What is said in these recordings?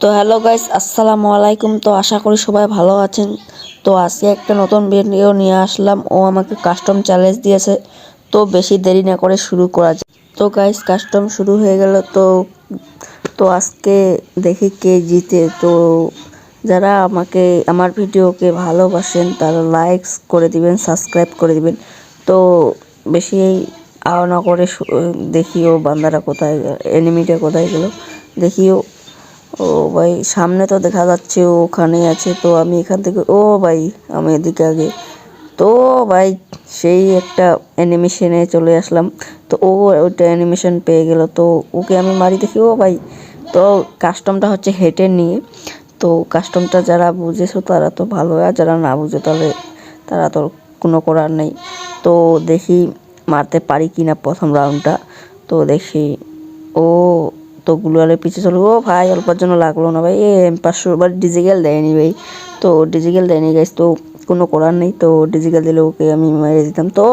তো hello guys, আসসালামু আলাইকুম। তো আশা করি সবাই ভালো আছেন। তো আজকে একটা নতুন ভিডিও নিয়ে আসলাম। ও আমাকে কাস্টম চ্যালেঞ্জ দিয়েছে। তো বেশি দেরি না করে শুরু করা যায় তো গাইস কাস্টম শুরু হয়ে গেল। তো তো আজকে দেখি কে জিতে। তো যারা আমাকে, আমার ভিডিওকে ভালোবাসেন, তারা লাইকস করে দিবেন সাবস্ক্রাইব করে দিবেন। তো বেশি আও না করে শু- দেখিও বান্দারা কোথায় এনিমিটা কোথায় গেল। দেখিও। ও ভাই, সামনে তো দেখা যাচ্ছে ও ওখানে আছে, তো আমি এখান থেকে, ও ভাই, আমি এদিকে আগে। তো ভাই, সেই একটা অ্যানিমেশনে চলে আসলাম। তো ও ওইটা অ্যানিমেশন পেয়ে গেল, তো ওকে আমি মারি দেখি, ও ভাই। তো কাস্টমটা হচ্ছে হেঁটে নিয়ে। তো কাস্টমটা যারা বুঝেছ, তারা তো ভালো। আর যারা না বুঝে, তাহলে তারা তো কোনো করার নেই। তো দেখি মারতে পারি কিনা প্রথম রাউন্ডটা তো দেখি, ও তো গুলোয়ালের পিছিয়ে চলো ও ভাই, অল্পের জন্য লাগল না ভাই। এ পাঁচশো এবার ডিজিক্যাল দেয়নি ভাই। তো ডিজিক্যাল দেয়নি গাইস তো কোনো করার নেই। তো ডিজিক্যাল দিলে ওকে আমি মেরে দিতাম। তো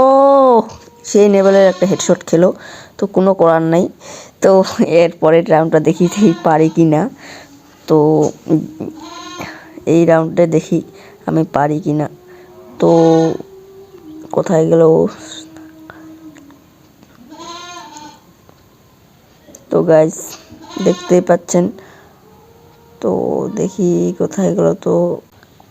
সেই লেভেলের একটা হেডশট খেলো। তো কোনো করার নাই। তো এর পরের রাউন্ডটা দেখি পারি কি না। তো এই রাউন্ডে দেখি আমি পারি কি না। তো কোথায় গেল? তো গাইস দেখতেই পাচ্ছেন। তো দেখি কোথায় গেল তো।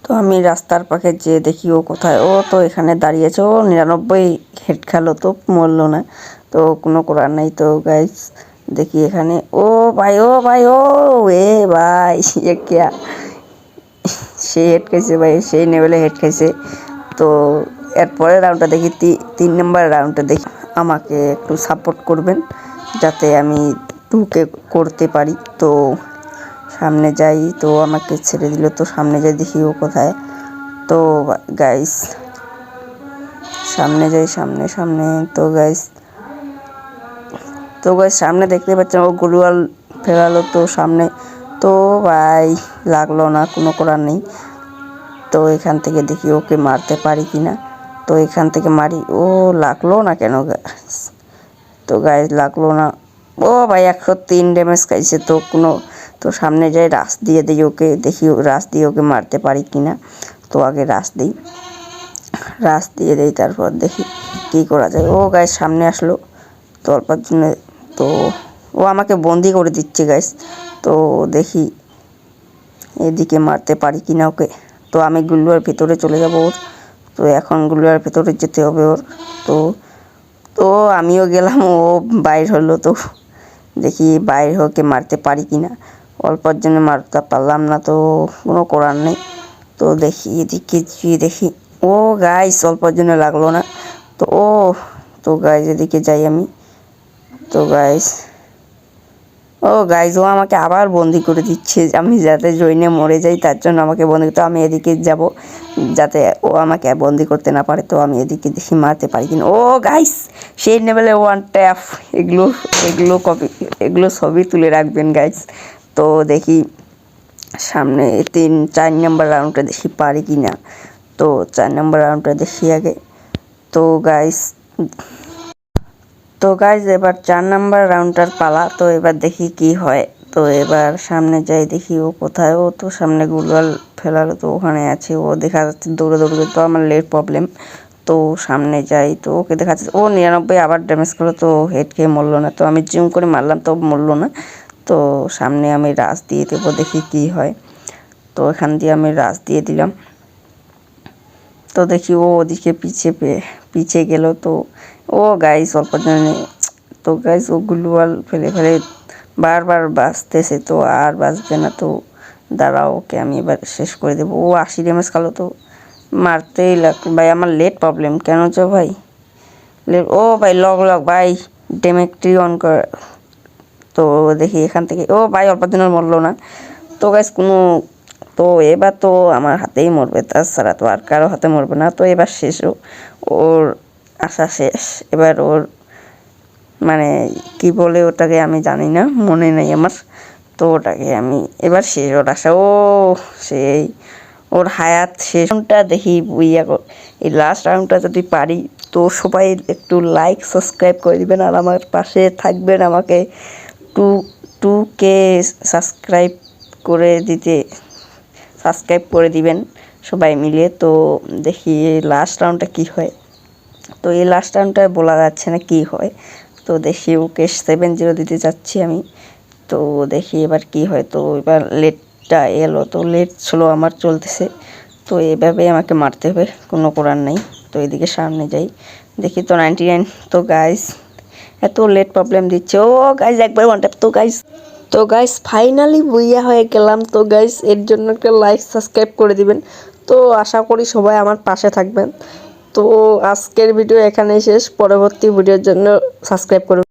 তো আমি রাস্তার পাশে যে দেখি ও কোথায়। ও তো এখানে দাঁড়িয়েছে ও নিরানব্বই হেড খেলো তো, মরলো না। তো কোনো করার নাই তো গাইস দেখি এখানে। ও ভাই ও ভাই, ও, এ ভাই কেয়া সে হেড খাইছে ভাই, সেই লেভেলে হেড খাইছে। তো এরপরে রাউন্ডটা দেখি তিন নম্বর রাউন্ডটা দেখি। আমাকে একটু সাপোর্ট করবেন, যাতে আমি টুকে করতে পারি? তো সামনে যাই, তো আমাকে ছেড়ে দিল। তো সামনে যাই, দেখি ও কোথায়। তো গাইস সামনে যাই, সামনে সামনে। তো গাইস তো গাইস সামনে দেখতে পাচ্ছেন, ও গুলুয়াল ফেরালো। তো সামনে, তো ভাই, লাগল না, কোনো করার নেই। তো এখান থেকে দেখি ওকে মারতে পারি কি না তো এখান থেকে মারি। ও লাগল না কেন guys? তো গাইজ লাগল না। ও ভাই, একশো তিন ড্যামেজ খাইছে তো কোনো, তো সামনে যাই রাস দিয়ে দিই ওকে, দেখি রাস দিয়ে ওকে মারতে পারি কি না তো আগে রাস দিই। রাস দিয়ে দেই, তারপর দেখি কী করা যায়। ও গাইজ সামনে আসলো। তো অল্পের জন্য, তো ও আমাকে বন্দি করে দিচ্ছে গাইজ তো দেখি এদিকে মারতে পারি কি না ওকে। তো আমি গুল্লুয়ার ভেতরে চলে যাব ওর। তো এখন গুল্লুয়ার ভেতরে যেতে হবে ওর। তো তো আমিও গেলাম, ও বাইর হলো তো। দেখি বাইর হকে মারতে পারি কি না অল্পর জন্য মারতে পারলাম না তো, কোনো করার নেই। তো দেখি এদিকে দেখি ও গাইস অল্পর জন্য লাগল না। তো ও, তো গাইস এদিকে যাই আমি। তো গাইস ও গাইজ ও আমাকে আবার বন্দি করে দিচ্ছে। আমি যাতে জইনে মরে যাই, তার জন্য আমাকে বন্দি তো আমি এদিকে যাব। যাতে ও আমাকে বন্দি করতে না পারে, তো আমি এদিকে দেখি মারতে পারি কিনা। ও গাইস সেই লেভেলে ওয়ান ট্যাপ এগুলো এগুলো কপি এগুলো সবই তুলে রাখবেন গাইস তো দেখি সামনে তিন, চার নম্বর রাউন্ডটা দেখি পারি কি না তো চার নম্বর রাউন্ডটা দেখি আগে। তো গাইস তো গাইজ এবার চার নাম্বার রাউন্ডটার পালা। তো এবার দেখি কি হয়। তো এবার সামনে যাই দেখি ও কোথায়। ও তো সামনে গুলওয়াল ফেলার তো ওখানে আছে। ও দেখা যাচ্ছে দৌড়ে দৌড়ে, তো আমার লেট প্রবলেম তো সামনে যাই, তো ওকে দেখা যাচ্ছে ও নিরানব্বই আবার ড্যামেজ করল, তো হেড খেয়ে মরলো না। তো আমি জিম করে মারলাম, তো মরলো না। তো সামনে আমি রাস দিয়ে দেবো, দেখি কি হয়। তো এখান দিয়ে আমি রাস দিয়ে দিলাম। তো দেখি ও ওদিকে পিছে পে- পিছে গেল তো। ও গাইস অল্প জানে তো গাইস ও গুলুয়াল ফেলে ফেলে বারবার বাঁচতেছে তো, আর বাঁচবে না তো। দাঁড়াও, ওকে আমি এবার শেষ করে দেবো। ও আশি ড্যামেজ খালো তো। মারতেই লাগ, ভাই, আমার লেট প্রবলেম কেন চো ভাই? লেট ও ভাই লগ লগ ভাই ডেমেকটি অন কর, তো দেখি এখান থেকে, ও ভাই অল্প দিনের মরলো না। তো গাইস কোনো তো এবার তো আমার হাতেই মরবে তাছাড়া তো আর কারও হাতে মরবে না। তো এবার শেষ ওর আশা শেষ। এবার ওর মানে কি বলে ওটাকে আমি জানি না, মনে নেই আমার। তো ওটাকে আমি এবার শেষ ওর আশা। ও, সেই ওর হায়াত শেষ। রাউন্ডটা দেখি ইয়া কর এই লাস্ট রাউন্ডটা যদি পারি তো সবাই একটু লাইক সাবস্ক্রাইব করে দিবেন। আর আমার পাশে থাকবেন আমাকে টু টু কে সাবস্ক্রাইব করে দিতে। সাবস্ক্রাইব করে দিবেন সবাই মিলে। তো দেখি লাস্ট রাউন্ডটা কী হয়। তো এই লাস্ট রাউন্ডটা বলা যাচ্ছে না কী হয়। তো দেখি ওকে সেভেন জিরো দিতে যাচ্ছি আমি। তো দেখি এবার কি হয়। তো এবার লেটটা এলো। তো লেট স্লো আমার চলতেছে। তো এভাবে আমাকে মারতে হবে। কোনো করার নেই। তো এদিকে সামনে যাই। দেখি তো নাইনটি নাইন তো গাইস এত লেট প্রবলেম দিচ্ছে। ও গাইস একবার ওয়ান ট্যাপ তো গাইস তো গাইস ফাইনালি বুইয়া হয়ে গেলাম। তো গাইস এর জন্য একটা লাইক সাবস্ক্রাইব করে দিবেন। তো আশা করি সবাই আমার পাশে থাকবেন। তো আজকের ভিডিও এখানেই শেষ। পরবর্তী ভিডিওর জন্য সাবস্ক্রাইব করুন।